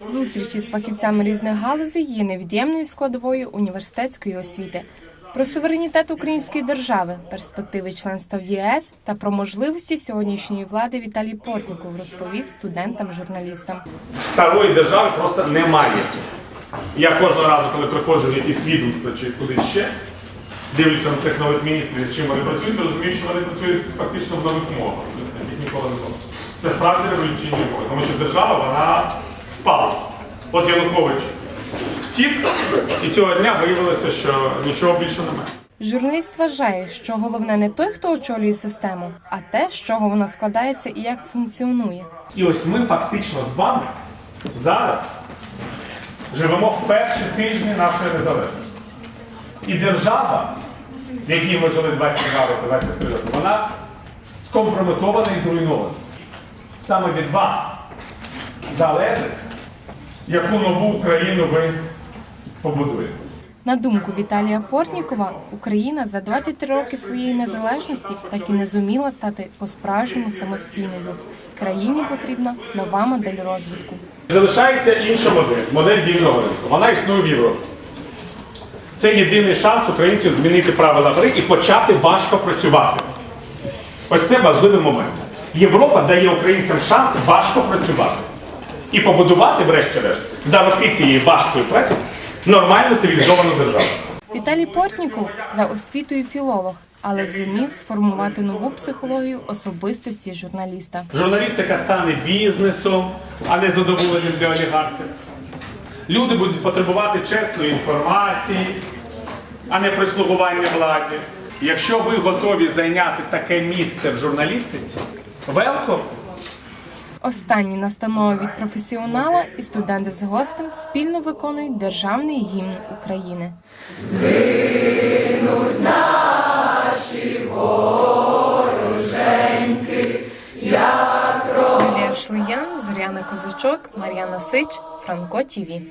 Зустрічі з фахівцями різних галузей є невід'ємною складовою університетської освіти. Про суверенітет української держави, перспективи членства в ЄС та про можливості сьогоднішньої влади Віталій Портніков розповів студентам-журналістам. Старої держави просто немає. Я кожного разу, коли приходжу в якісь відомства чи кудись ще, дивлюся на цих нових міністрів, з чим вони працюють, розумію, що вони працюють фактично в нових умовах, яких ніколи не було. Це справді революційні умови, тому що держава вона. От Янукович втік, і цього дня виявилося, що нічого більше немає. Журналіст вважає, що головне не той, хто очолює систему, а те, з чого вона складається і як функціонує. І ось ми фактично з вами зараз живемо в перші тижні нашої незалежності. І держава, в якій ми жили 22 роки, 23 роки, вона скомпрометована і зруйнована. Саме від вас залежить, яку нову Україну ви побудуєте. На думку Віталія Портнікова, Україна за 23 роки своєї незалежності так і не зуміла стати по-справжньому самостійною. Країні потрібна нова модель розвитку. Залишається інша модель, модель вільного ринку. Вона існує в Європі. Це єдиний шанс українців змінити правила гри і почати важко працювати. Ось це важливий момент. Європа дає українцям шанс важко працювати. І побудувати, врешті-решт, за роки цієї важкої праці нормальну цивілізовану державу. Віталій Портніков за освітою філолог, але зумів сформувати нову психологію особистості журналіста. Журналістика стане бізнесом, а не задоволенням для олігархів. Люди будуть потребувати чесної інформації, а не прислугування владі. Якщо ви готові зайняти таке місце в журналістиці, велком. Останні настанови від професіонала і студенти з гостем спільно виконують державний гімн України. Юлія Шлиян, Зоряна Козачок, Мар'яна Сич, Франко Тіві.